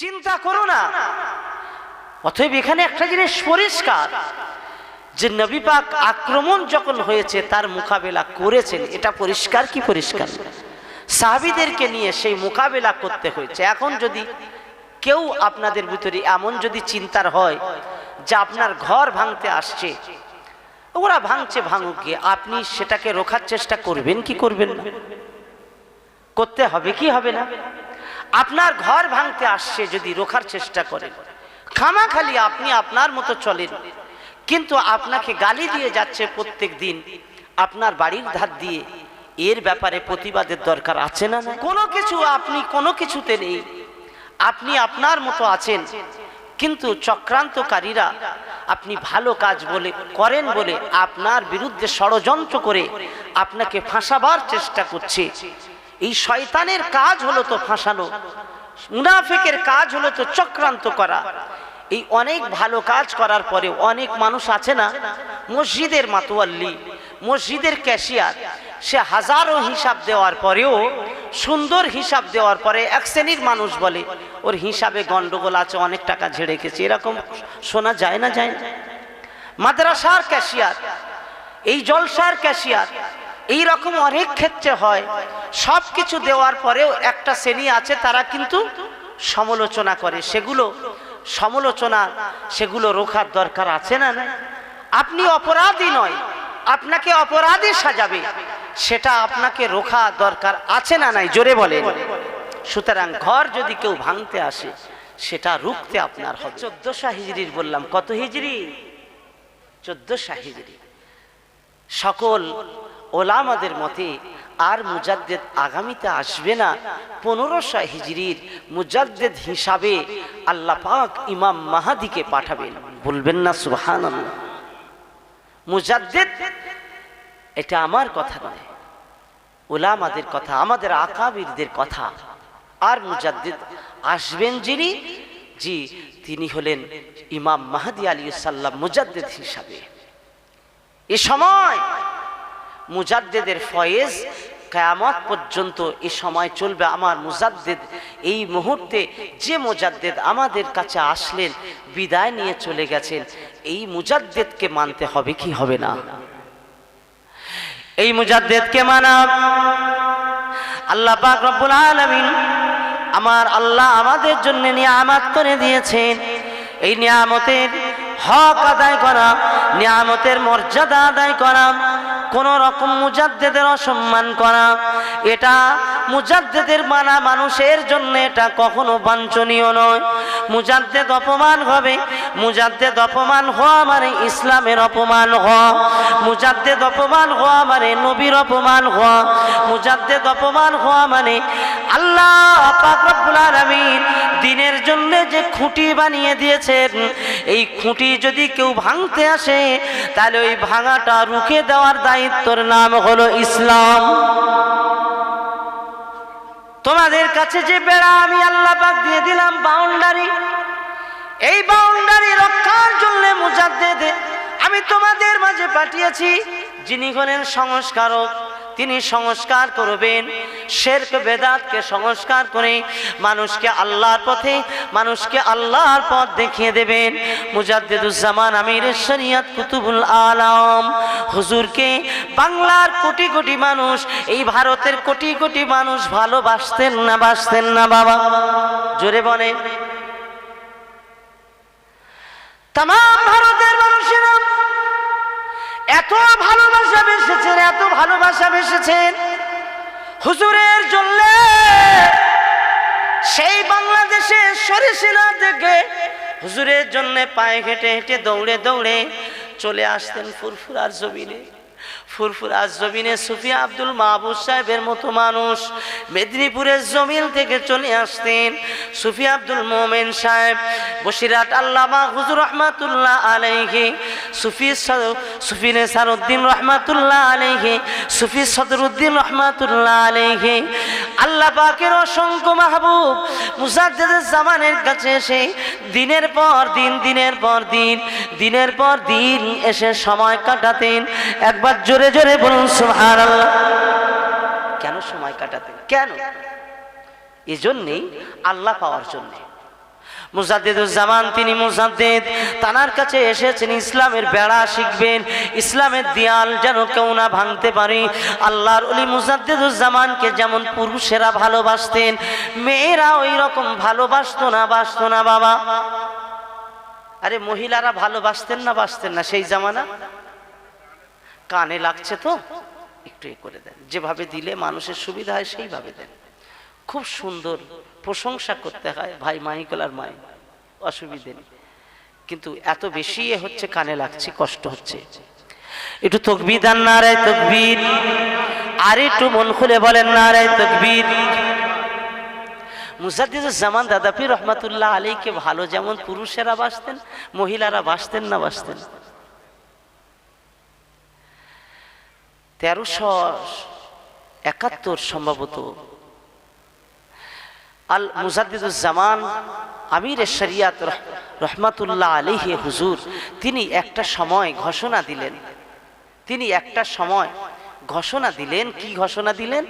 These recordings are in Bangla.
চিন্তা করো না। অতএব এখানে একটা জিনিস পরিষ্কার, যে নবী পাক আক্রমণ যখন হয়েছে, তার মোকাবেলা করেছেন, এটা পরিষ্কার কি পরিষ্কার? সাহাবিদেরকে নিয়ে সেই মোকাবেলা করতে হয়েছে। এখন যদি কেউ আপনাদের ভিতরে এমন যদি চিন্তার হয়, যে আপনার ঘর ভাঙতে আসছে, ওরা ভাঙছে ভাঙুক আপনি সেটাকে রোখার চেষ্টা করবেন কি করবেন করতে হবে কি হবে না? আপনার ঘর ভাঙতে আসছে যদি রোখার চেষ্টা করেন খামাখালি আপনি আপনার মতো চলেন। কিন্তু আপনাকে গালি দিয়ে যাচ্ছে প্রত্যেক দিন। আপনার বাড়ির ধার দিয়ে। এর ব্যাপারে প্রতিবাদের দরকার আছে না না কোনো কিছু আপনি কোনো কিছুতে নেই। আপনি আপনার মতো আছেন। কিন্তু চক্রান্তকারীরা আপনি ভালো কাজ বলে, করেন বলে আপনার বিরুদ্ধে ষড়যন্ত্র করে আপনাকে ফাঁসাবার চেষ্টা করছে। এই শয়তানের কাজ হলো তো ফাঁসানো, মুনাফিকের কাজ হলো তো চক্রান্ত করা। এই অনেক ভালো কাজ করার পরে অনেক মানুষ আছে না, মসজিদের মাতোয়াল্লি, মসজিদের ক্যাশিয়ার, সে হাজারো হিসাব দেওয়ার পরেও, সুন্দর হিসাব দেওয়ার পরে এক শ্রেণির মানুষ বলে, ওর হিসাবে গন্ডগোল আছে, অনেক টাকা ঝেড়ে গেছে এরকম শোনা যায় না যায় না। মাদ্রাসার ক্যাশিয়ার, এই জলসার ক্যাশিয়ার এই রকম অনেক ক্ষেত্রে হয়। সব কিছু দেওয়ার পরেও একটা শ্রেণি আছে, তারা কিন্তু সমালোচনা করে। সেগুলো সমালোচনা, সেগুলো রোখার দরকার আছে না না আপনি অপরাধী নয়, আপনাকে অপরাধী সাজাবে। সেটা আপনাকে রোখা দরকার আছে না নাই? জোরে বলে সুতরাং ঘর যদি কেউ ভাঙতে আসে, সেটা রুখতে আপনার হবে। চোদ্দশা হিজড়ির বললাম, কত হিজড়ি? চোদ্দশা হিজড়ি। সকল ওলামাদের মতে আর মুজাদ্দেদ আগামীতে আসবে না। পনেরোশো হিজড়ির মুজাদ্দেদ হিসাবে আল্লাহ পাক ইমাম মাহাদিকে পাঠাবেন। বলবেন না সুবহান মুজাদ্দেদ, এটা আমার কথা নয়। ওলামাদের কথা, আমাদের আকাবিরদের কথা। আর মুজাদ্দিদ আসবেন যিনি, জি, তিনি হলেন ইমাম মাহাদি আলী সাল্লাম মুজাদ্দিদ হিসাবে। এ সময় মুজাদ্দেদের ফয়েজ কেয়ামত পর্যন্ত এ সময় চলবে। আমার মুজাদ্দেদ এই মুহূর্তে যে মুজাদ্দেদ আমাদের কাছে আসলেন, বিদায় নিয়ে চলে গেছেন, এই মুজাদ্দেদকে মানতে হবে কি হবে না? এই মুজাদ্দেদকে মানা আল্লাহ পাক রব্বুল আলামিন আমার আল্লাহ আমাদের জন্য নিয়ামত করে দিয়েছেন। এই নিয়ামতের হক আদায় করা, নিয়ামতের মর্যাদা আদায় করা কোন রকম মুজাদ্দেদের অসম্মান করা। এটা মুজাদ্দেদের মানা মানুষের জন্য এটা কখনো বাঞ্ছনীয় নয়। মুজাদ্দেদ অপমান হবে, মুজাদ্দেদ অপমান হওয়া মানে ইসলামের অপমান হওয়া। মুজাদ্দেদ অপমান হওয়া মানে নবীর অপমান হওয়া। মুজাদ্দেদ অপমান হওয়া মানে আল্লাহ রব্বুল আলামিন দিনের জন্য যে খুঁটি বানিয়ে দিয়েছেন, এই খুঁটি যদি কেউ ভাঙতে আসে, তাহলে ওই ভাঙাটা রুখে দেওয়ার দায়িত্বর নাম হলো ইসলাম। তোমাদের কাছে যে বেড়া আমি আল্লাহ পাক দিয়ে দিলাম বাউন্ডারি এই বাউন্ডারি রক্ষার জন্য মুজাদ্দেদ আমি তোমাদের মাঝে পাঠিয়েছি, যিনি হলেন সংস্কারক। তিনি সংস্কার করবেন। শেরক বেদাতকে সংস্কার করে মানুষকে আল্লাহর পথে, মানুষকে আল্লাহর পথ দেখিয়ে দেবেন। মুজাদ্দেদুজ্জামান আমির শরিয়াত কুতুবুল আলম, হুজুরকে বাংলার কোটি কোটি মানুষ, এই ভারতের কোটি কোটি মানুষ ভালোবাসতেন না, বাসতেন না, বাবা। জোরে বলে। তাম, ভারতের মানুষেরা এত ভালোবাসা বেসেছেন, এত ভালোবাসা বেসেছেন। হুজুরের জন্য সেই বাংলাদেশে সরিষিলা থেকে হুজুরের জন্য পায়ে হেঁটে হেঁটে দৌড়ে দৌড়ে চলে আসতেন ফুরফুরার জমিনে। ফুরফুরার জমিনে সুফিয়া আব্দুল মাহবুব সাহেবের মতো মানুষ মেদিনীপুরের জমিন থেকে চলে আসতেন। সুফিয়া আব্দুল মোমেন সাহেব বসিরাট আল্লামা হুজুর রহমাতুল্লাহ আলাইহি, সুফি সুফি নেসারউদ্দিন রহমাতুল্লাহ আলাইহি, সুফি সদরুদ্দিন রহমাতুল্লাহ আলাইহি, আল্লাহ পাকের অসংখ্য মাহবুব মুজাদ্দেদের জামানের কাছে এসে দিনের পর দিন, দিনের পর দিন, দিনের পর দিন এসে সময় কাটাতেন। একবার জোরে জোরে জোরে বলুন, সুবহানাল্লাহ। কেন সময় কাটাতেন কেন? এই এজন্যেই আল্লাহ পাওয়ার জন্য। মুজাদ্দিদুজ্জামান, তিনি মুজাদ্দিদ। তানার কাছে এসেছেন, ইসলামের বেড়া শিখবেন। ইসলামের দেয়াল যেন কেউ না ভাঙতে পারে। আল্লাহর অলি মুজাদ্দিদুজ্জামানকে যেমন পুরুষেরা ভালোবাসতেন, মেয়েরা ওই রকম ভালোবাসতো না, বাসতো না, বাবা। আরে মহিলারা ভালোবাসতেন না, বাসতেন না, সেই জামানা? কানে লাগছে তো, একটু এ করে দেন। যেভাবে দিলে মানুষের সুবিধা হয়, সেইভাবে দেন। খুব সুন্দর প্রশংসা করতে হয়, ভাই মাইকলার মাই, অসুবিধে নেই। কিন্তু এত বেশি এ হচ্ছে, কানে লাগছে, কষ্ট হচ্ছে। একটু তকবির না রে তকবির, আর একটু মন খুলে বলেন না রে তকবির মুজাদ্দিদুজ্জামান দাদাপি রহমাতুল্লাহ আলীকে ভালো যেমন পুরুষেরা বাসতেন, মহিলারা বাসতেন না বাসতেন। তেরোশো একাত্তর সম্ভবত। আল মুজাদ্দিদুজ্জামান আমির শরিয়াত রহ- রহমাতুল্লাহ আলিহে হুজুর, তিনি একটা সময় ঘোষণা দিলেন। তিনি একটা সময় ঘোষণা দিলেন, কি ঘোষণা দিলেন?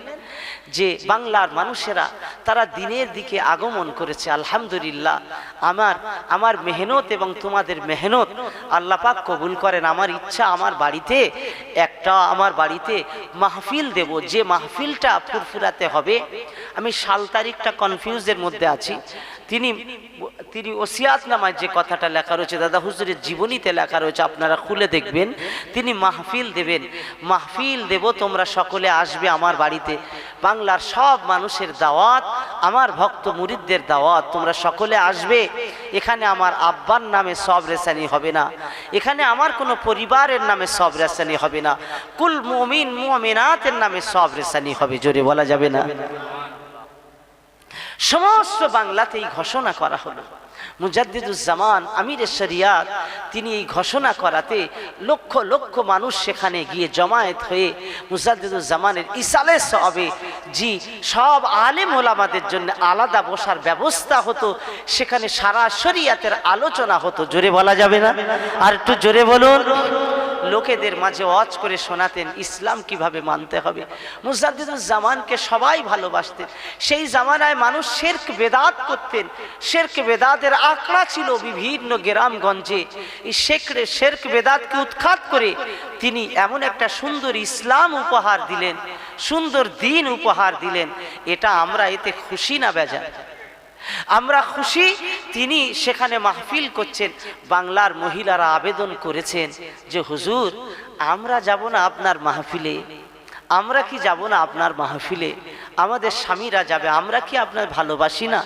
যে বাংলার মানুষেরা তারা দিনের দিকে আগমন করেছে, আলহামদুলিল্লাহ। আমার আমার মেহনত এবং তোমাদের মেহনত আল্লাহ পাক কবুল করেন। আমার ইচ্ছা আমার বাড়িতে, একটা আমার বাড়িতে মাহফিল দেব। যে মাহফিলটা ফুরফুরাতে হবে। আমি সাল তারিখটা কনফিউজের মধ্যে আছি। তিনি তিনি ওসিয়াত নামায় যে কথাটা লেখা রয়েছে, দাদা হুজুরের জীবনীতে লেখা রয়েছে, আপনারা খুলে দেখবেন, তিনি মাহফিল দেবেন। মাহফিল দেব, তোমরা সকলে আসবে আমার বাড়িতে। বাংলার সব মানুষের দাওয়াত, আমার ভক্ত মুরিদদের দাওয়াত, তোমরা সকলে আসবে। এখানে আমার আব্বার নামে সব রেসানি হবে না। এখানে আমার কোনো পরিবারের নামে সব রেসানি হবে না। কুল মুমিন মুমিনাতের নামে সব রেসানি হবে, জোরে বলা যাবে না? সমস্ত বাংলাতেই ঘোষণা করা হলো। মুজাদ্দিদুজ্জামান আমির শরিয়াত, তিনি এই ঘোষণা করাতে লক্ষ লক্ষ মানুষ সেখানে গিয়ে জমায়েত হয়ে মুজাদ্দিদুজ্জামানের ইসালে সবে জি, সব আলেম ওলামাদের জন্য আলাদা বসার ব্যবস্থা হতো, সেখানে সারা শরিয়াতের আলোচনা হতো। জোরে বলা যাবে না? আর একটু জোরে বলুন। লোকেদের মাঝে ওয়াজ করে শোনাতেন, ইসলাম কীভাবে মানতে হবে? মুজাদ্দিদুজ্জামানকে সবাই ভালোবাসতেন। সেই জামানায় মানুষ শেরক বেদাত করতেন। শেরক বেদাতের আঁকড়া ছিল বিভিন্ন গ্রামগঞ্জে। শেখরে শেরক বেদাতকে উৎখাত করে তিনি এমন একটা সুন্দর ইসলাম উপহার দিলেন, সুন্দর দিন উপহার দিলেন। এটা আমরা এতে খুশি না বেজা আমরা খুশি তিনি সেখানে মাহফিল করছেন, বাংলার মহিলারা আবেদন করেছেন যে, হুজুর, আমরা যাব না আপনার মাহফিলে। আমরা কি যাব না আপনার মাহফিলে? আমাদের স্বামীরা যাবে, আমরা কি আপনার ভালোবাসি না?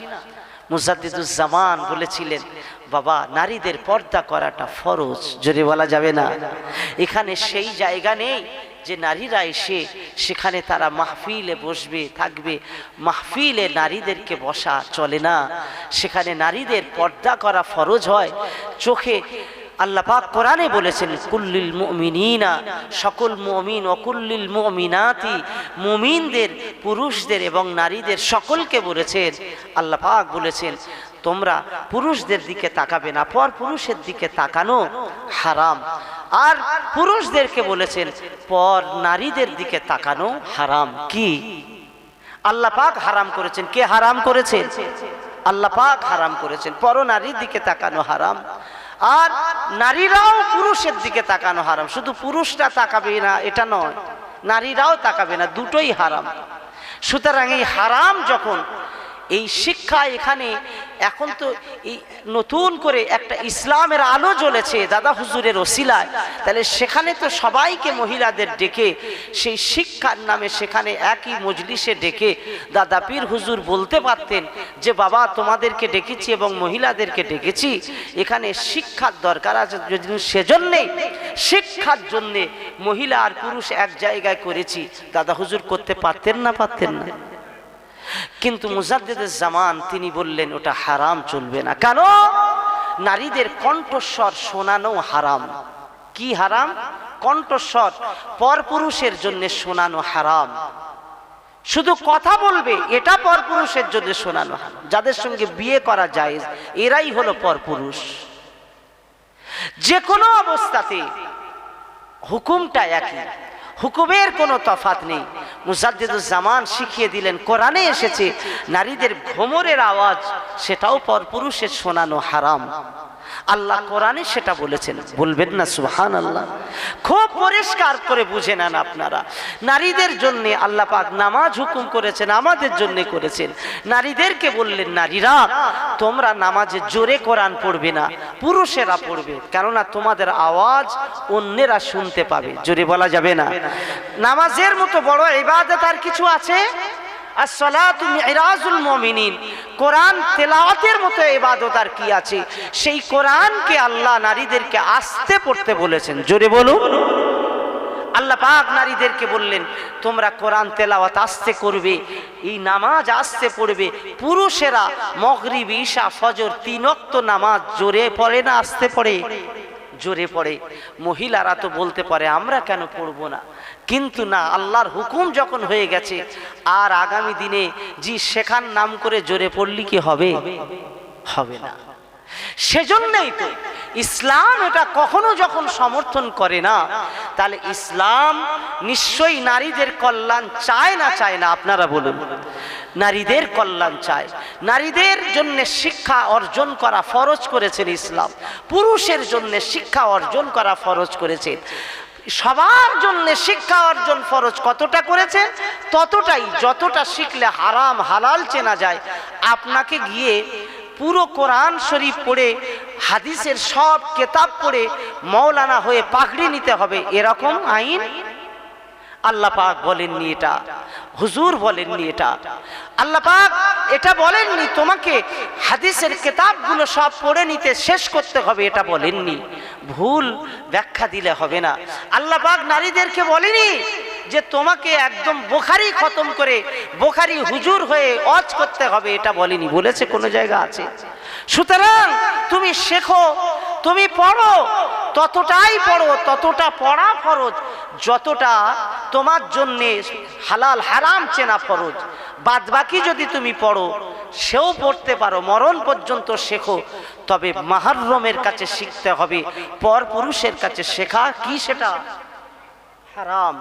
মুজাদ্দিদুজ্জামান বলেছিলেন, বাবা, নারীদের পর্দা করাটা ফরজ। জোরে বলা যাবে না। এখানে সেই জায়গা নেই যে নারীরা এসে সেখানে তারা মাহফিলে বসবে, থাকবে। মাহফিলে নারীদেরকে বসা চলে না। সেখানে নারীদের পর্দা করা ফরজ হয়। চোখে আল্লাহ পাক কোরআনে বলেছেন, কুল্লিল মুমিনিনা সকল মুমিন, অকুল্লিল মুমিনাতি মুমিনদের, পুরুষদের এবং নারীদের সকলকে বলেছেন, আল্লাহ পাক বলেছেন, তোমরা পুরুষদের দিকে তাকাবে না, পর পুরুষের দিকে তাকানো হারাম আর পুরুষদেরকে বলেছেন, পর নারীদের দিকে তাকানো হারাম কি? আল্লাহ পাক হারাম করেছেন, কে হারাম করেছেন আল্লাহ পাক হারাম করেছেন, পর নারীর দিকে তাকানো হারাম। আর নারীরাও পুরুষের দিকে তাকানো হারাম। শুধু পুরুষরা তাকাবে না, এটা নয়। নারীরাও তাকাবে না, দুটোই হারাম। সুতরাং এই হারাম যখন এই শিক্ষা এখানে এখন তো নতুন করে একটা ইসলামের আলো জ্বলেছে, দাদা হুজুরের ওসিলায়। তাহলে সেখানে তো সবাইকে মহিলাদের ডেকে, সেই শিক্ষার নামে সেখানে একই মজলিসে ডেকে দাদা পীর হুজুর বলতে পারতেন যে, বাবা, তোমাদেরকে ডেকেছি এবং মহিলাদেরকে ডেকেছি। এখানে শিক্ষার দরকার আছে যদি সেজন্যেই শিক্ষার জন্যে মহিলা আর পুরুষ এক জায়গায় করেছি। দাদা হুজুর করতে পারতেন না পারতেন না। কিন্তু মুজাদ্দেদের জামান, তিনি বললেন, ওটা হারাম চলবে না। কেন? নারীদের কণ্ঠস্বর শোনানো হারাম। কি হারাম? কণ্ঠস্বর পরপুরুষের জন্য শোনানো হারাম। শুধু কথা বলবে, এটা পরপুরুষের জন্য শোনানো হারাম। যাদের সঙ্গে বিয়ে করা যায়, এরাই হলো পরপুরুষ যে কোনো অবস্থাতে হুকুমটা একই। হুকুমের কোনো তফাত নেই। মুজাদ্দিদুজ্জামান শিখিয়ে দিলেন কোরআনে এসেছে নারীদের ঘোমরের আওয়াজ সেটাও পরপুরুষের শোনানো হারাম। আল্লাহ কোরআনে সেটা বলেছেন। বলবেন না সুহান আল্লাহ খুব পরিষ্কার করে বুঝে নেন আপনারা। নারীদের জন্য আল্লাহ পাক নামাজ হুকুম করেছেন, আমাদের জন্য করেছেন। নারীদেরকে বললেন, নারীরা, তোমরা নামাজে জোরে কোরআন পড়বে না, পুরুষেরা পড়বে। কেননা তোমাদের আওয়াজ অন্যেরা শুনতে পাবে। জোরে বলা যাবে না। নামাজের মতো বড় ইবাদত আর কিছু আছে? মতো ইবাদত আর কি আছে? সেই কোরআনকে আল্লাহ নারীদেরকে পড়তে বলেছেন। জোরে বলুন। আল্লাহ পাক নারীদেরকে বললেন, তোমরা কোরআন তেলাওয়াত আস্তে করবে, এই নামাজ আস্তে পড়বে। পুরুষেরা মগরিব, ঈশা, ফজর তিনক্ত নামাজ জোরে পড়ে না, আস্তে পড়ে? জোরে পড়ে। মহিলারা তো বলতে পারে, আমরা কেন পড়ব না? কিন্তু না, আল্লাহর হুকুম যখন হয়ে গেছে, আর আগামী দিনে জি শেখার নাম করে জোরে পড়লি কি হবে? হবে না। সেজন্যই তো ইসলাম এটা কখনো যখন সমর্থন করে না, তাহলে ইসলাম নিশ্চয়ই নারীদের কল্যাণ চায় না চায় না, আপনারা বলুন। নারীদের কল্যাণ চায়। নারীদের জন্য শিক্ষা অর্জন করা ফরজ করেছেন ইসলাম। পুরুষের জন্য শিক্ষা অর্জন করা ফরজ করেছেন। সবার জন্য শিক্ষা অর্জন ফরজ কতটা করেছেন? ততটাই, যতটা শিখলে হারাম হালাল চেনা যায়। আপনাকে গিয়ে পুরো কোরআন শরীফ পড়ে, হাদিসের সব কেতাব পড়ে মৌলানা হয়ে পাগড়ি নিতে হবে, এরকম আইন? আল্লাহ পাক বলেননি এটা। হুজুর বলেননি এটা। আল্লাহ পাক এটা বলেননি, তোমাকে হাদিসের কেতাবগুলো সব পড়ে নিতে শেষ করতে হবে, এটা বলেননি। ভুল ব্যাখ্যা দিলে হবে না। আল্লাহ পাক নারীদেরকে বলেনি যে তোমাকে একদম বোখারি খতম করে, বোখারি হুজুর হয়ে অজ করতে হবে, এটা বলেনি, বলেছে কোনো জায়গা আছে। সুতরাং তুমি শেখো, তুমি পড়ো, ততটাই পড়ো, ততটা পড়া ফরজ, যতটা তোমার জন্যে হালাল হারাম চেনা ফরজ। বাদ বাকি যদি তুমি পড়ো, সেও পড়তে পারো, মরণ পর্যন্ত শেখো, তবে মাহারমের কাছে শিখতে হবে, পর পুরুষের কাছে শেখা কি সেটা? হারাম।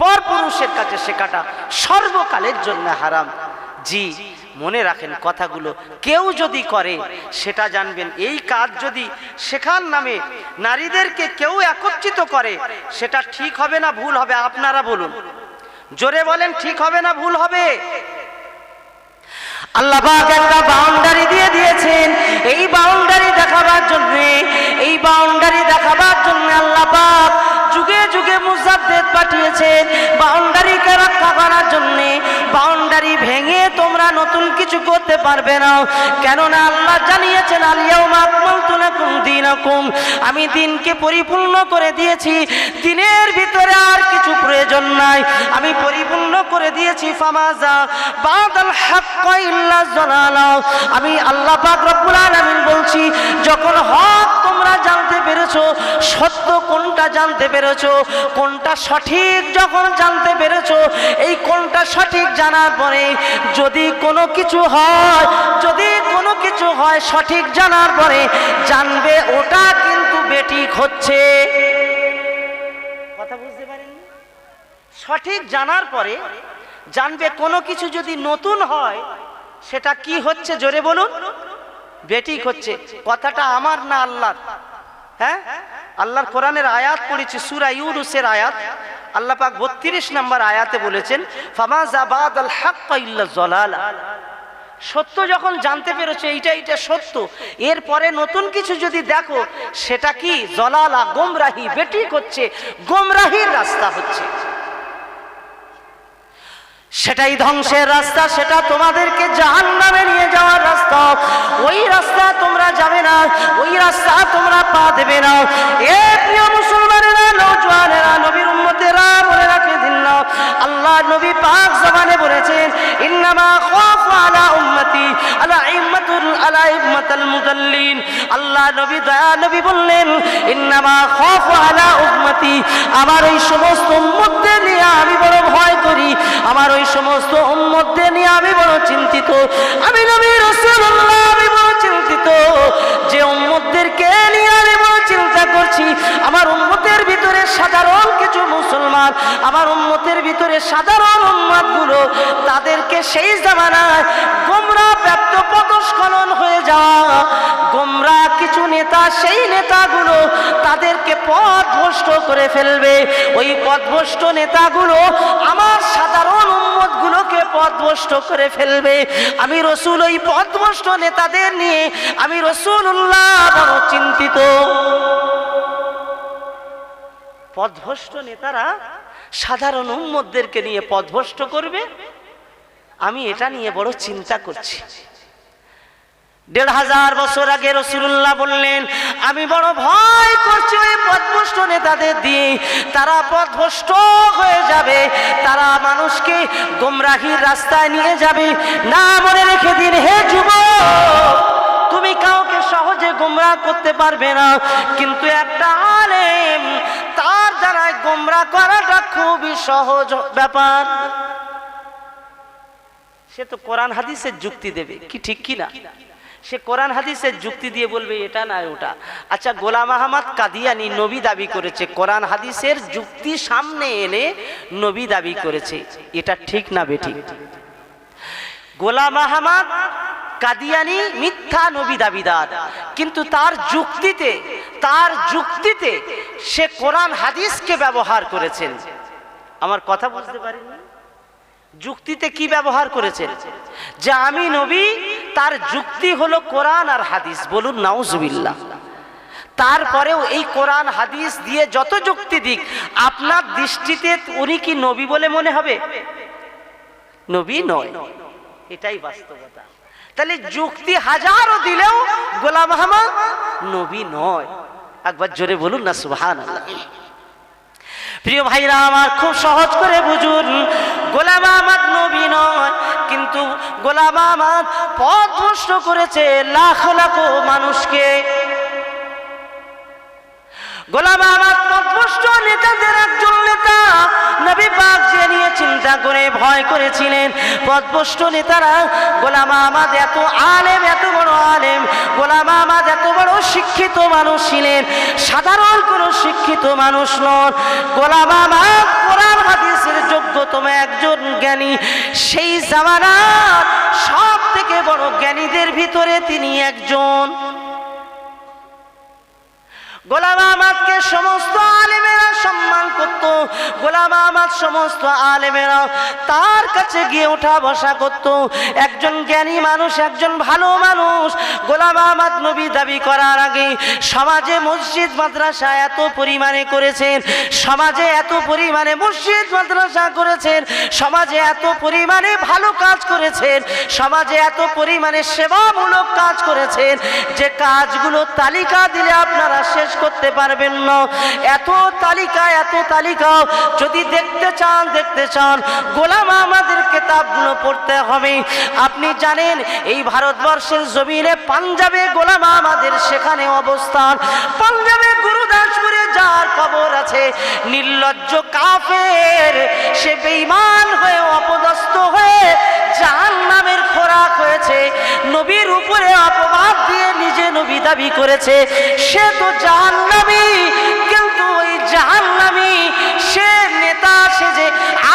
পর পুরুষের কাছে শেখাটা সর্বকালের জন্য হারাম। জি, মনে রাখেন কথাগুলো। কেউ যদি করে, সেটা জানবেন। এই কাজ যদি শেখার নামে নারীদেরকে কেউ একত্রিত করে, সেটা ঠিক হবে না, ভুল হবে? আপনারা বলুন। জোরে বলেন, ঠিক হবে না, ভুল হবে? আল্লাহ একটা বাউন্ডারি দিয়ে দিয়েছেন। এই বাউন্ডারি দেখাবার জন্য, এই বাউন্ডারি দেখাবার জন্য আল্লাহ যুগে যুগে মুজাদ্দেদ পাঠিয়েছেন বাউন্ডারিকে রক্ষা করার জন্য বাউন্ডারি ভেঙে তোমরা নতুন কিছু করতে পারবে না। কেননা আল্লাহ জানিয়েছেন আলিয়াউমা আকমালতু লাকুম দীনাকুম। আমি দিনকে পরিপূর্ণ করে দিয়েছি। দিনের ভিতরে আর কিছু প্রয়োজন নাই। আমি পরিপূর্ণ করে দিয়েছি। ফামাজা বাদাল হাক্কা ইল্লা জালালা। আমি আল্লাহ পাক রব্বুল আলামিন বলছি, যখন হক তোমরা জানতে পেরেছ? সত্য কোনটা জানতে পেরেছ? কোনটা সঠিক যখন জানতে পেরেছ, এই কোনটা সঠিক জানার পরে যদি কোনো কিছু হয়, যদি কোনো কিছু হয় সঠিক জানার পরে জানবে, ওটা কিন্তু বেঠিক হচ্ছে। কথা বুঝতে পারেননি? সঠিক জানার পরে জানবে কোনো কিছু যদি নতুন হয়, সেটা কি হচ্ছে? জোরে বলুন। বেটিক হচ্ছে। কথাটা আমার না আল্লাহর? হ্যাঁ? আল্লাহর কোরআনের আয়াত পড়েছি, সুরা ইউনুসের আয়াত। আল্লাহ পাক বত্রিশ নম্বর আয়াতে বলেছেন ফামাজ আবাদ আল জলালা সত্য যখন জানতে পেরেছ, এইটা এইটা সত্য। এরপরে নতুন কিছু যদি দেখো, সেটা কি? জলালা, গোমরাহি বেটি হচ্ছে, গোমরাহির রাস্তা হচ্ছে। সেটাই ধ্বংসের রাস্তা, সেটা তোমাদেরকে জাহান নামে নিয়ে যাওয়ার রাস্তা। ওই রাস্তা তোমরা যাবে না, ওই রাস্তা তোমরা পা দেবে না। এ প্রিয় মুসলমানেরা নৌজওয়ানেরা নবীর না আল্লাহ নবী পাক জবানে বলেছেন, ইন্নামা খাফু আলা উম্মতি, আলা ইম্মাতুল আলা ইম্মাতাল মুদাল্লিন। আল্লাহ নবী, দয়া নবী বললেন, ইন্নামা খাফু আলা উম্মতি, আমার এই সমস্ত উম্মতদের নিয়ে আমি বড় ভয় করি, আমার ওই সমস্ত উম্মতদের নিয়ে আমি বড় চিন্তিত। আমি নবী রাসূলুল্লাহ, আমি বড় চিন্তিত, যে উম্মতদেরকে নিয়ে আমি বড় চিন্তা করছি, আমার উম্মতের মুসলমান আমার উম্মতের ভিতরে সাধারণগুলো তাদেরকে সেই জামানায় গোমরা প্রাপ্ত পদস্খলন হয়ে যাওয়া। গোমরা কিছু নেতা, সেই নেতাগুলো তাদেরকে পথ ভ্রষ্ট করে ফেলবে। ওই পথভ্রষ্ট নেতাগুলো আমার সাধারণ উম্মত গুলোকে পথভ্রষ্ট করে ফেলবে। আমি রসুল ওই পথভ্রষ্ট নেতাদের নিয়ে, আমি রসুল্লাহ বড় চিন্তিত। পথভ্রষ্ট নেতারা সাধারণ উম্মতদেরকে নিয়ে পথভ্রষ্ট করবে? আমি এটা নিয়ে বড় চিন্তা করছি। দেড় হাজার বছর আগে রসুল্লাহ বললেন, আমি বড় ভয় করছি ওই পথভ্রষ্ট নেতাদের দিয়ে। তারা পথভ্রষ্ট হয়ে যাবে, তারা মানুষকে গোমরাহির রাস্তায় নিয়ে যাবে। না, মনে রেখে দিন, হে যুবক, তুমি কাউকে সহজে গোমরা করতে পারবে না। কিন্তু একটা আলেম তার দ্বারা গোমরা করাটা খুবই সহজ ব্যাপার। সে তো কোরআন হাদিসের যুক্তি দেবে, কি ঠিক কি না? সে কোরআন হাদিসের যুক্তি দিয়ে বলবে, এটা না, ওটা। আচ্ছা গোলাম আহমদ কাদিয়ানি নবী দাবি করেছে, কোরআন হাদিসের যুক্তি সামনে এনে নবী দাবি করেছে। এটা ঠিক না বেঠিক গোলাম আহমদ কাদিয়ানি মিথ্যা নবী দাবিদার। কিন্তু তার যুক্তিতে তার যুক্তিতে সে কোরআন হাদিসকে ব্যবহার করেছেন। আমার কথা বুঝতে পারেননি যুক্তিতে কি ব্যবহার করেছেন? যে আমি নবী, তার যুক্তি হলো কোরআন আর হাদিস। বলুন, নাউজুবিল্লাহ। তারপরেও এই কোরআন, হাদিস দিয়ে যত যুক্তি দিক, আপনার দৃষ্টিতে উনি কি নবী বলে মনে হবে? নবী নয়। এটাই বাস্তবতা। তাহলে যুক্তি হাজারও দিলেও গোলাম আহমদ নবী নয়। একবার জোরে বলুন না সুহান প্রিয় ভাইরা, আমার খুব সহজ করে বুঝুন, গোলাম আহমদ নবী নয়, কিন্তু গোলাম আহমদ পথ ভ্রষ্ট করেছে লাখ লাখ মানুষকে। গোলাম আহমদ পথভ্রষ্ট নেতাদের একজন নেতা। নবী পাক যে নিয়ে চিন্তা করে, ভয় করেছিলেন। পথভ্রষ্ট নেতারা, গোলাম আহমদ এত আলেম, এত বড় আলেম। গোলাম আহমদ এত বড় শিক্ষিত মানুষ ছিলেন। সাধারণ কোনো শিক্ষিত মানুষ নন। গোলাম আহমদ কোরআন, হাদিসের যোগ্যতম একজন জ্ঞানী। সেই জামানার সব থেকে বড় জ্ঞানীদের ভিতরে তিনি একজন। গোলাম আহমদকে সমস্ত আলেমেরা সম্মান করত। গোলাম আহমদ সমস্ত আলেমেরা তার কাছে গিয়ে ওঠা বসা করত। একজন জ্ঞানী মানুষ, একজন ভালো মানুষ। গোলাম আহমদ নবী দাবি করার আগে সমাজে মসজিদ, মাদ্রাসা এত পরিমাণে করেছেন, সমাজে এত পরিমাণে মসজিদ, মাদ্রাসা করেছেন, সমাজে এত পরিমাণে ভালো কাজ করেছেন, সমাজে এত পরিমাণে সেবামূলক কাজ করেছেন। যে কাজগুলো তালিকা দিলে আপনারা শেষ করতে পারবেন না। এত তালিকা এত তালিকা, যদি দেখতে চান দেখতে চান, গোলাম আমাদের কেতাবগুলো পড়তে হবে। আপনি জানেন, এই ভারতবর্ষের জমিনে পাঞ্জাবে গোলাম আমাদের সেখানে অবস্থান। পাঞ্জাবে গুরুদাসপুরে যার কবর আছে, নির্লজ্জ কাফের, সে বেঈমান হয়ে, অপদস্থ হয়ে জাহান নামের খোরাক হয়েছে। নবীর উপরে অপবাদ দিয়ে নিজে নবী দাবি করেছে। সে তো জাহান্নামী, কিন্তু ওই জাহান্নামী, সে নেতা, সে যে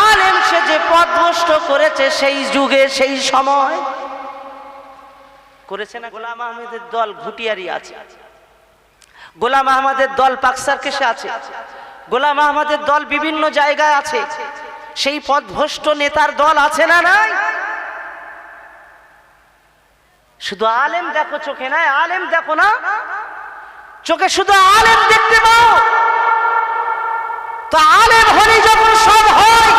আলেম, সে যে পদভষ্ট করেছে সেই যুগে, সেই সময়। করেছে না গোলাম আহমেদের দল ঘুটিয়ারি আছে। গোলাম আহমদের দল পাকসার কেসে আছে। গোলাম আহমদের দল বিভিন্ন জায়গায় আছে। সেই পদভষ্ট নেতার দল আছে না নাই? শুধু আলেম দেখো চোখে নাই, আলেম দেখো না। চোখে শুধু আলেম দেখতে পাও। তো আলেম হলে যখন সব হয়,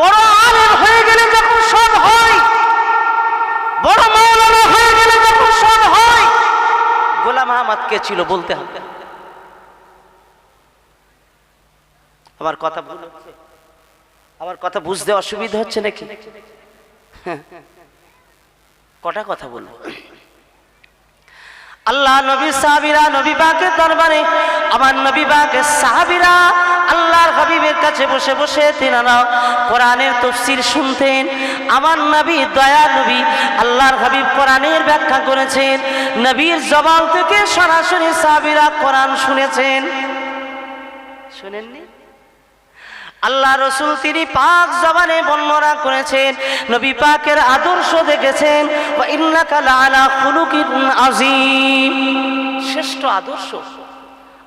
বড় আলেম হয়ে গেলে যখন সব হয়, বড় মৌলানা হয়ে গেলে যখন সব হয়, গোলাম আহমদ কে ছিল বলতে হবে। আমার কথা ভুল আমার কথা বুঝতে অসুবিধা হচ্ছে নাকি? হ্যাঁ। কটা কথা বলব? আল্লাহ নবী সাহাবিরা, নবী পাকে দরবারে, আমার নবী পাকে সাহাবিরা আল্লাহর হাবিবের কাছে বসে বসে তিনারা কোরআনের তফসির শুনতেন। আমার নবী দয়া নবী আল্লাহর হাবিব কোরআনের ব্যাখ্যা করেছেন। নবীর জবান থেকে সরাসরি সাহাবিরা কোরআন শুনেছেন। শুনেননি? আল্লাহ রসুল তিনি পাক জবানে বর্ণনা করেছেন, নবী পাকের আদর্শ দেখেছেন শ্রেষ্ঠ আদর্শ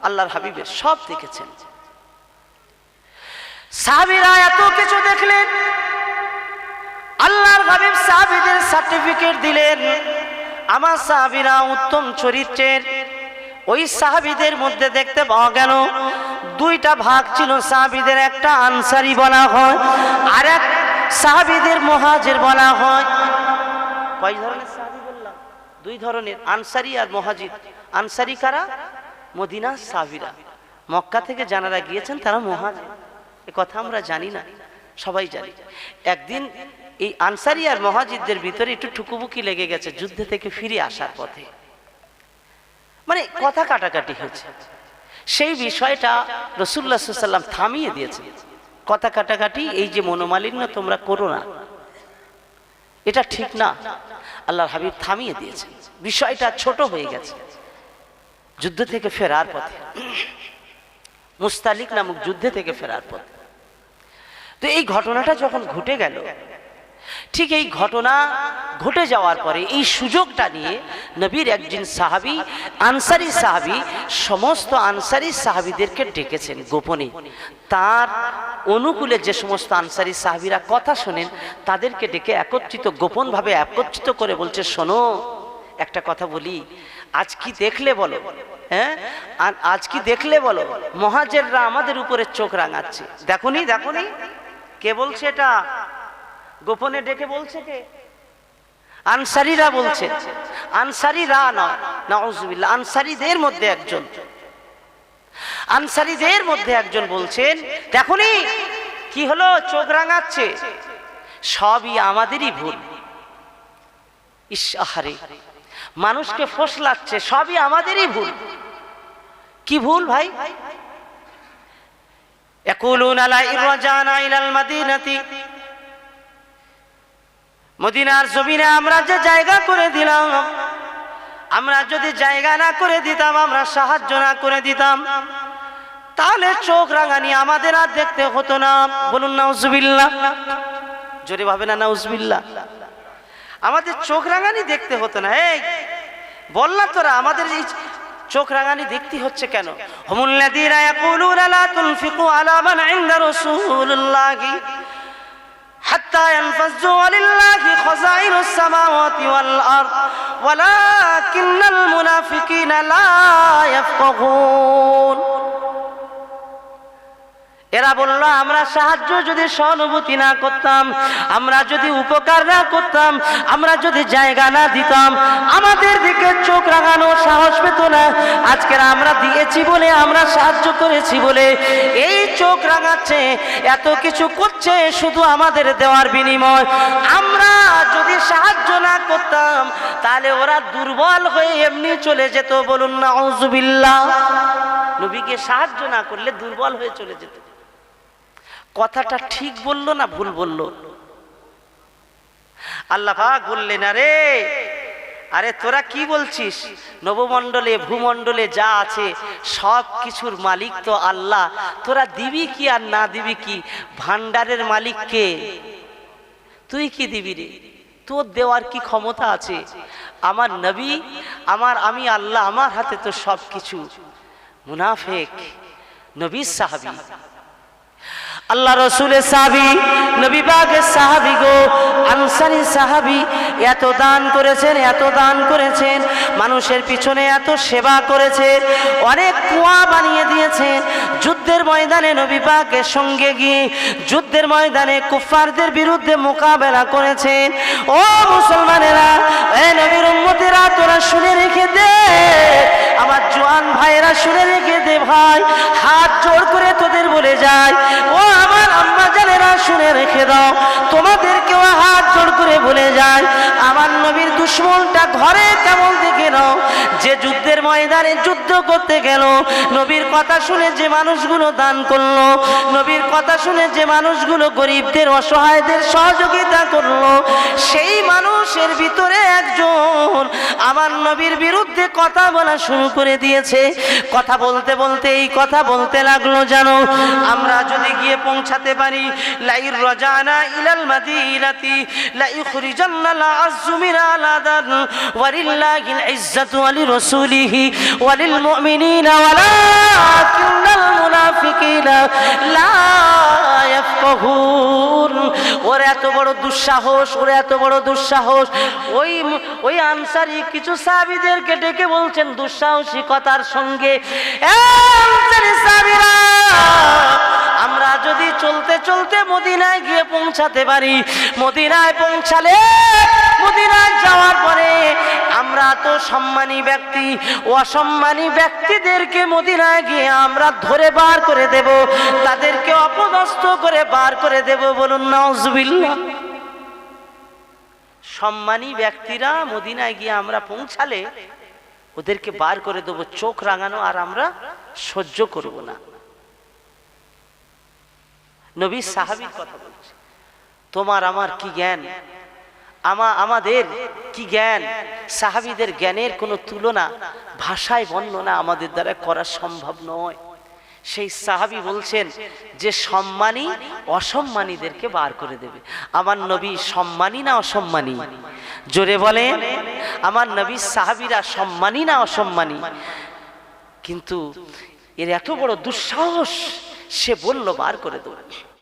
আল্লাহর হাবিবের সব দেখেছেন। সাহাবীরা এত কিছু দেখলেন, আল্লাহর হাবিব সাহাবীদের সার্টিফিকেট দিলেন। আমার সাহাবীরা উত্তম চরিত্রের ওই সাহাবিদের মধ্যে দেখতে পাওয়া গেল, দুইটা ভাগ ছিল সাহাবীদের, একটা আনসারি বলা হয় আর এক সাহাবিদের মহাজের বলা হয়। কয় ধরনের সাহাবী বললাম? দুই ধরনের, আনসারি আর মহাজির। আনসারি কারা? মদিনা সাহাবীরা। মক্কা থেকে জানারা গিয়েছেন, তারা মহাজির। এ কথা আমরা জানি না, সবাই জানি। একদিন এই আনসারি আর মহাজিদদের ভিতরে একটু ঠুকুবুকি লেগে গেছে, যুদ্ধ থেকে ফিরে আসার পথে। মানে কথা কাটাকাটি হয়েছে। সেই বিষয়টা রসুল্লাহ সাল্লাম থামিয়ে দিয়েছে কথা কাটাকাটি এই যে মনোমালিন্য তোমরা করো না। এটা ঠিক না। আল্লাহর হাবিব থামিয়ে দিয়েছে বিষয়টা ছোট হয়ে গেছে। যুদ্ধ থেকে ফেরার পথে। মুস্তালিক নামক যুদ্ধে থেকে ফেরার পথে। তো এই ঘটনাটা যখন ঘটে গেল ঠিক এই ঘটনা ঘটে যাওয়ার পরে এই সুযোগটা নিয়ে নবীর একজন সাহাবি, আনসারি সাহাবি, সমস্ত আনসারি সাহাবিদেরকে ডেকেছেন গোপনে। তার অনুকূলে যে সমস্ত আনসারি সাহাবিরা কথা শোনেন, তাদেরকে ডেকে একত্রিত, গোপনভাবে একত্রিত করে বলছে, শোনো, একটা কথা বলি। আজ কি দেখলে বলো? হ্যাঁ? আজ কি দেখলে বলো? মহাজেররা আমাদের উপরে চোখ রাঙাচ্ছে। দেখুনি দেখুনি? কে বলছে এটা? গোপনে ডেকে বলছে কে আনসারিরা বলছে আনসারিরা নয় নাউজুবিল্লাহ আনসারিদের মধ্যে একজন আনসারিদের মধ্যে একজন বলছেন দেখুনি কি হলো চোখ রাঙাচ্ছে সবই আমাদেরই ভুল ইস আহারে মানুষকে ফসলাচ্ছে সবই আমাদেরই ভুল কি ভুল ভাই يقولون لئن رجعنا إلى المدينة মদিনার জমিনে আমরা যে জায়গা করে দিলাম, আমরা যদি জায়গা না করে দিতাম, আমরা সাহায্য না করে দিতাম, তাহলে চোখ রাঙানি আমাদের আর দেখতে হতো না। বলুন না উজবিল্লা জোরে ভাবে না উজবিল্লা আমাদের চোখ রাঙানি দেখতে হতো না। এই বললাম তোরা, আমাদের এই চোখ রাঙানি দেখতে হচ্ছে কেন? হুমুল্লাযীনা ইয়াকুলুনা লা তুনফিকু আলা মান ইনদা রাসূলুল্লাহি। حتى ينفذوا ولله خزائن السماوات والأرض ولكن المنافقين لا يفقهون এরা বলল আমরা সাহায্য যদি সহানুভূতি না করতাম আমরা যদি উপকার না করতাম আমরা যদি জায়গা না দিতাম আমাদের দিকে চোখ রাঙানো সাহস পেত না আজকের আমরা দিয়েছি বলে আমরা সাহায্য করেছি বলে এই চোখ রাঙাচ্ছে, এত কিছু করছে শুধু আমাদের দেওয়ার বিনিময়। আমরা যদি সাহায্য না করতাম, তাহলে ওরা দুর্বল হয়ে এমনি চলে যেত বলুন না অজুবিল্লা নবীকে সাহায্য না করলে দুর্বল হয়ে চলে যেত। কথাটা ঠিক বলল না ভুল বলল? আল্লাহ বললেন, আরে আরে তোরা কি বলছিস? নবমণ্ডলে, ভূমণ্ডলে যা আছে, সব কিছুর মালিক তো আল্লাহ। তোরা দিবি কি আর না দিবি কি? ভান্ডারের মালিক কে? তুই কি দিবি রে? তোর দেওয়ার কি ক্ষমতা আছে? আমার নবী, আমার আমি আল্লাহ, আমার হাতে তো সব কিছু। মুনাফেক নবী সাহাবি। আল্লাহ রসুলের সাহাবি, নবী বাগের সাহাবি গো, আনসারি সাহাবি, এত দান করেছেন, এত দান করেছেন, মানুষের পিছনে এত সেবা করেছেন, অনেক কুয়া বানিয়ে দিয়েছেন। যুদ্ধের ময়দানে নবী পাকের সঙ্গে গিয়ে যুদ্ধের ময়দানে কুফারদের বিরুদ্ধে মোকাবেলা করেছেন। ও মুসলমানেরা, এ নবীর উম্মতেরা, তোরা শুনে রেখে দে, আমার জোয়ান ভাইয়েরা শুনে রেখে দে ভাই, হাত জোর করে তোদের বলে যায়। ও আমার শুনে রেখে দাও। তোমাদেরকেও হাত জোর করে বলে যায় আমার নবীর দুশ্মনটা ঘরে কেমন দেখে নাও। যে যুদ্ধের ময়দানে যুদ্ধ করতে গেল, নবীর কথা শুনে যে মানুষগুলো দান করল, নবীর কথা শুনে যে মানুষগুলো গরিবদের, অসহায়দের সহযোগিতা করল, সেই মানুষের ভিতরে একজন আমার নবীর বিরুদ্ধে কথা বলা শুরু করে দিয়েছে। কথা বলতে বলতে, এই কথা বলতে লাগল জানো আমরা যদি গিয়ে পৌঁছাতে পারি, লাইর রজানা ইলাল মাদিনাতি লা ইখরিজান্না লা আযমিরা আলাদান ওয়ালিল্লাহিল ইজ্জাতু ওয়ালি রাসূলিহি ওয়ালিল মুমিনিনা ওয়ালাকিন্নাল মুনাফিকিনা লা ইয়াফকাহুন। ওর এত বড় দুঃসাহস, ওর এত বড় দুঃসাহস। ওই ওই আনসারি কিছু সাহাবীদেরকে ডেকে বলছেন দুঃসাহসিকতার সঙ্গে "এ আনসারী সাহাবীরা, আমরা যদি চলতে চলতে মদিনায় গিয়ে পৌঁছাতে পারি মদিনায় পৌঁছালে মদিনায় যাওয়ার পরে আমরা তো সম্মানী ব্যক্তি অসম্মানী ব্যক্তিদেরকে মদিনায় গিয়ে আমরা ধরে বার করে দেব তাদেরকে অপদস্থ করে বার করে দেব বলুন নজবিল্লা সম্মানী ব্যক্তিরা মদিনায় গিয়ে আমরা পৌঁছালে ওদেরকে বার করে দেবো, চোখ রাঙানো আর আমরা সহ্য করব না। নবী সাহাবীর কথা বলছে, তোমার আমার কি জ্ঞান? আমা আমাদের কি জ্ঞান? সাহাবীদের জ্ঞানের কোনো তুলনা ভাষায় বর্ণনা আমাদের দ্বারা করা সম্ভব নয়। সেই সাহাবি বলছেন যে সম্মানী অসম্মানীদেরকে বার করে দেবে। আমার নবী সম্মানী না অসম্মানী? জোরে বলেন, আমার নবী সাহাবিরা সম্মানী না অসম্মানী? কিন্তু এর এত বড় দুঃসাহস, সে বলল, বার করে দেবে।